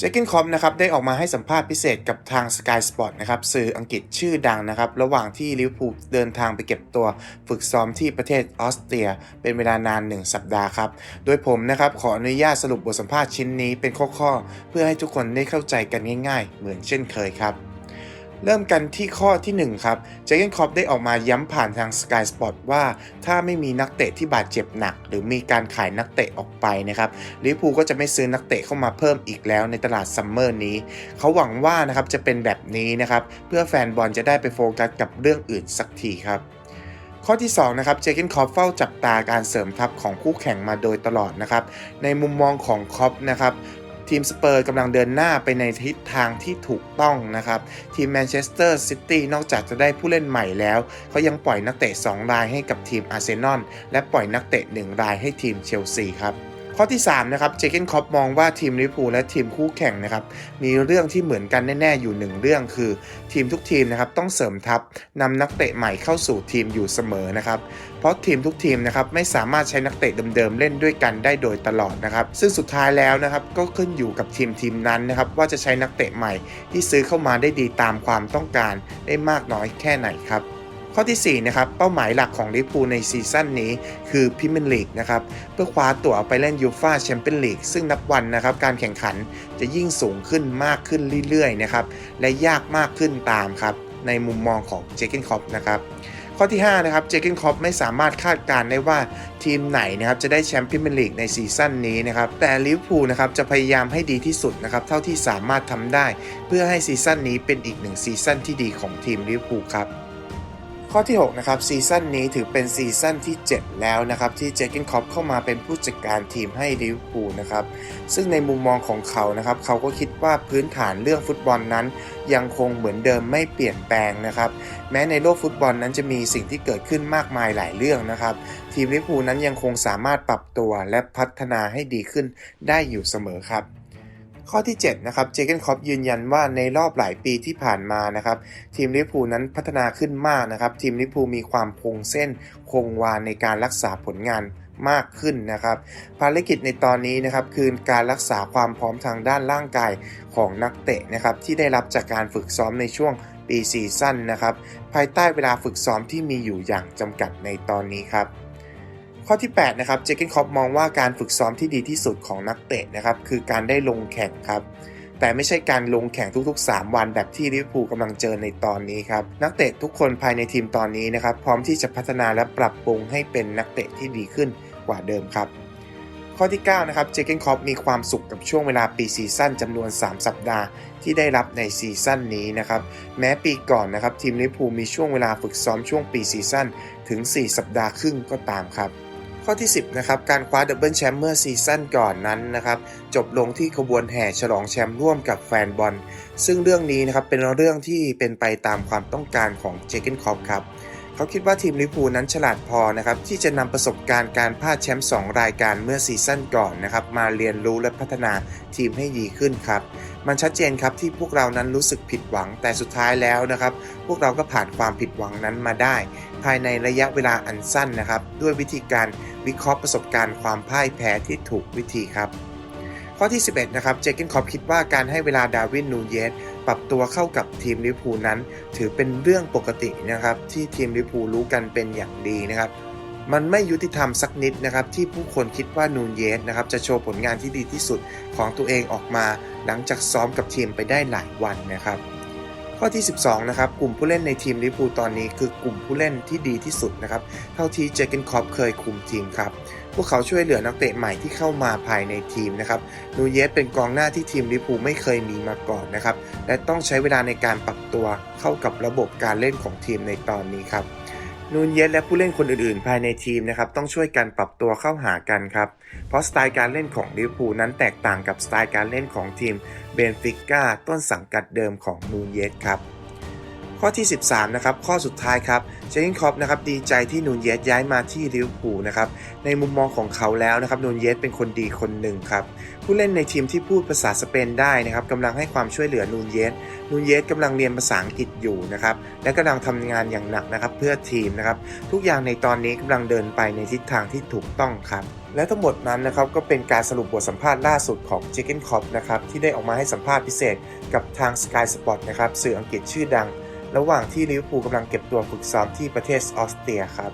เจคกินคอมนะครับได้ออกมาให้สัมภาษณ์พิเศษกับทาง Sky Sport นะครับสื่ออังกฤษชื่อดังนะครับ ระหว่างที่ลิเวอร์พูลเดินทางไปเก็บตัวฝึกซ้อมที่ประเทศออสเตรีย เป็นเวลานาน 1 สัปดาห์ครับ โดยผมนะครับขออนุญาตสรุปบทสัมภาษณ์ชิ้นนี้เป็นข้อๆ เพื่อให้ทุกคนได้เข้าใจกันง่าย ๆ เหมือนเช่นเคยครับ เริ่มกันที่ข้อที่ 1 ครับเจเกนคอปได้ออกมาย้ำผ่านทาง Sky Sport ว่าถ้าไม่มีนักเตะที่บาดเจ็บหนัก หรือมีการขายนักเตะออกไปนะครับลิเวอร์พูลก็จะไม่ซื้อนักเตะเข้ามาเพิ่มอีกแล้วในตลาดซัมเมอร์นี้ เขาหวังว่านะครับจะเป็นแบบนี้นะครับเพื่อแฟนบอลจะได้ไปโฟกัสกับเรื่องอื่นสักทีครับข้อที่2นะครับ เจเกนคอปเฝ้าจับตาการเสริมทัพของคู่แข่งมาโดยตลอดนะครับ ในมุมมองของคอปนะครับ ทีมสเปอร์กำลังเดินหน้าไปในทิศทางที่ถูกต้องนะครับ ทีมแมนเชสเตอร์ซิตี้นอกจากจะได้ผู้เล่นใหม่แล้วเขายังปล่อยนักเตะ 2 รายให้กับทีมอาร์เซนอลและปล่อยนักเตะ 1 รายให้ทีมเชลซีครับ ข้อที่ 3 นะครับ เจเกนคอปมองว่าทีมลิเวอร์พูลและทีมคู่แข่งนะครับ มีเรื่องที่เหมือนกันแน่ ๆ อยู่หนึ่งเรื่องคือ ทีมทุกทีมนะครับต้องเสริมทัพนำนักเตะใหม่เข้าสู่ทีมอยู่เสมอนะครับ เพราะทีมทุกทีมนะครับไม่สามารถใช้นักเตะเดิมๆเล่นด้วยกันได้โดยตลอดนะครับ ซึ่งสุดท้ายแล้วนะครับก็ขึ้นอยู่กับทีมทีมนั้นนะครับว่าจะใช้นักเตะใหม่ที่ซื้อเข้ามาได้ดีตามความต้องการได้มากน้อยแค่ไหนครับ ข้อที่4นะครับเป้าหมายหลักของลิเวอร์พูลในซีซั่นนี้คือพรีเมียร์ลีกนะครับเพื่อคว้าตั๋วไปเล่นยูฟ่าแชมเปี้ยนลีกซึ่งนับวันนะครับการแข่งขันจะยิ่งสูงขึ้นมากขึ้นเรื่อยๆนะครับและยากมากขึ้นตามครับในมุมมองของเจเกนคอปนะครับข้อที่5นะครับเจเกนคอปไม่สามารถคาดการณ์ได้ว่าทีมไหนนะครับจะได้แชมป์พรีเมียร์ลีกในซีซั่นนี้นะครับแต่ลิเวอร์พูลนะครับจะพยายามให้ดีที่สุดนะครับเท่าที่สามารถทำได้ เพื่อให้ซีซั่นนี้เป็นอีกหนึ่งซีซั่นที่ดีของทีมลิเวอร์พูลครับ ข้อที่ 6 นะครับซีซั่นนี้ถือเป็นซีซั่นที่ 7 แล้วนะครับ ที่เจคกินคอปเข้ามาเป็นผู้จัดการทีมให้ลิเวอร์พูลนะครับ ซึ่งในมุมมองของเขานะครับ เขาก็คิดว่าพื้นฐานเรื่องฟุตบอลนั้น ยังคงเหมือนเดิมไม่เปลี่ยนแปลงนะครับ แม้ในโลกฟุตบอลนั้นจะมีสิ่งที่เกิดขึ้นมากมายหลายเรื่องนะครับ ทีมลิเวอร์พูลนั้นยังคงสามารถปรับตัวและพัฒนาให้ดีขึ้นได้อยู่เสมอครับ ข้อที่7นะครับเจเกนคอปยืนยันว่าในรอบหลายปีที่ผ่านมานะครับทีมลิฟท์พูนั้นพัฒนาขึ้นมากนะครับทีมลิฟท์พูมีความคงเส้นคงวาในการรักษาผลงานมากขึ้นนะครับ ภารกิจในตอนนี้นะครับคือการรักษาความพร้อมทางด้านร่างกายของนักเตะนะครับที่ได้รับจากการฝึกซ้อมในช่วงปีซีซั่นนะครับภายใต้เวลาฝึกซ้อมที่มีอยู่อย่างจำกัดในตอนนี้ครับ ข้อที่ 8 นะครับ เจเกนคอปมองว่าการฝึกซ้อมที่ดีที่สุดของนักเตะนะครับ คือการได้ลงแข่งครับ แต่ไม่ใช่การลงแข่งทุกๆ 3 วันแบบที่ลิเวอร์พูลกำลังเจอในตอนนี้ครับ นักเตะทุกคนภายในทีมตอนนี้นะครับ พร้อมที่จะพัฒนาและปรับปรุงให้เป็นนักเตะที่ดีขึ้นกว่าเดิมครับ ข้อที่ 9 นะครับ เจเกนคอปมีความสุขกับช่วงเวลาปีซีซั่นจำนวน 3 สัปดาห์ที่ได้รับในซีซั่นนี้นะครับ แม้ปีก่อนนะครับทีมลิเวอร์พูลมีช่วงเวลาฝึกซ้อมช่วงปีซีซั่นถึง 4 สัปดาห์ครึ่งก็ตามครับ ข้อที่ 10นะครับการคว้าดับเบิลแชมป์เมื่อซีซั่นก่อนนั้นนะครับจบลงที่ขบวนแห่ฉลองแชมป์ร่วมกับแฟนบอลซึ่งเรื่องนี้นะครับเป็นเรื่องที่เป็นไปตามความต้องการของเจเกนคอปครับ เขาคิดว่าทีมลิเวอร์พูลนั้นฉลาดพอนะครับที่จะนำประสบการณ์การพลาดแชมป์2รายการเมื่อซีซั่นก่อนนะครับมาเรียนรู้และพัฒนาทีมให้ดีขึ้นครับมันชัดเจนครับที่พวกเรานั้นรู้สึกผิดหวังแต่สุดท้ายแล้วนะครับ พวกเราก็ผ่านความผิดหวังนั้นมาได้ ภายในระยะเวลาอันสั้นนะครับ ด้วยวิธีการวิเคราะห์ประสบการณ์ความพ่ายแพ้ที่ถูกวิธีครับ ข้อที่ 11 นะครับเจเกนคอปคิดว่าการให้เวลาดาวินนูเยส ปรับตัวเข้ากับทีมลิพูนั้น ถือเป็นเรื่องปกตินะครับ ที่ทีมลิพูรู้กันเป็นอย่างดีนะครับ มันไม่ยุติธรรมสักนิดนะครับ ที่ผู้คนคิดว่านูนเยสนะครับจะโชว์ผลงานที่ดีที่สุดของตัวเองออกมา หลังจากซ้อมกับทีมไปได้หลายวันนะครับ ข้อที่ 12 นะครับ กลุ่มผู้เล่นในทีมลิปูตอนนี้คือกลุ่มผู้เล่นที่ดีที่สุดนะครับ เท่าที่เจเกนคอปเคยคุมทีมครับ พวกเขาช่วยเหลือนักเตะใหม่ที่เข้ามาภายในทีมนะครับ นูเยสเป็นกองหน้าที่ทีมลิปูไม่เคยมีมาก่อนนะครับ และต้องใช้เวลาในการปรับตัวเข้ากับระบบการเล่นของทีมในตอนนี้ครับ นูนเยสและผู้เล่นคนอื่นๆ ภายในทีมนะครับต้องช่วยกันปรับตัวเข้าหากันครับ เพราะสไตล์การเล่นของลิเวอร์พูลนั้นแตกต่างกับสไตล์การเล่นของทีมเบนฟิก้าต้นสังกัดเดิมของนูนเยสครับ ข้อที่ 13 นะครับ ข้อสุดท้ายครับ เจนคอปนะครับดีใจที่นูนเยสย้ายมาที่ลิเวอร์พูลนะครับ ในมุมมองของเขาแล้วนะครับนูนเยสเป็นคนดีคนหนึ่งครับ ผู้เล่นในทีมที่พูดภาษาสเปนได้นะครับกำลังให้ความช่วยเหลือนูนเยสนูนเยสกำลังเรียนภาษาอังกฤษอยู่นะครับ และกำลังทำงานอย่างหนักนะครับเพื่อทีมนะครับ ทุกอย่างในตอนนี้กำลังเดินไปในทิศทางที่ถูกต้องครับและทั้งหมดนั้นนะครับก็เป็นการสรุปบทสัมภาษณ์ล่าสุดของ Chicken Cop นะครับที่ได้ออกมาให้สัมภาษณ์พิเศษกับทาง Sky Sport นะครับสื่ออังกฤษชื่อดัง ระหว่างที่ลิเวอร์พูลกำลังเก็บตัวฝึกซ้อมที่ประเทศออสเตรียครับ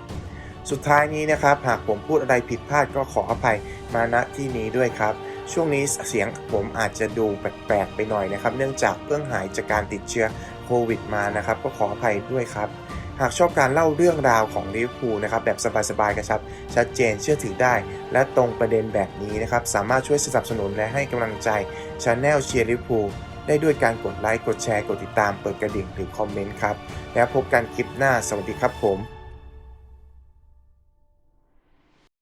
สุดท้ายนี้นะครับหากผมพูดอะไรผิดพลาดก็ขออภัยมาณที่นี้ด้วยครับ ช่วงนี้เสียงผมอาจจะดูแปลกๆไปหน่อยนะครับ เนื่องจากเพิ่งหายจากการติดเชื้อโควิดมานะครับ ก็ขออภัยด้วยครับหากชอบการเล่าเรื่องราวของลิเวอร์พูลนะครับแบบสบายๆกระชับ ชัดเจนเชื่อถือได้ และตรงประเด็นแบบนี้นะครับ สามารถช่วยสนับสนุนและให้กำลังใจช anel เชียร์ลิเวอร์พูล ได้ด้วยการกดไลค์ กดแชร์ กดติดตาม เปิดกระดิ่งหรือคอมเมนต์ครับ แล้วพบกันคลิปหน้า สวัสดีครับผม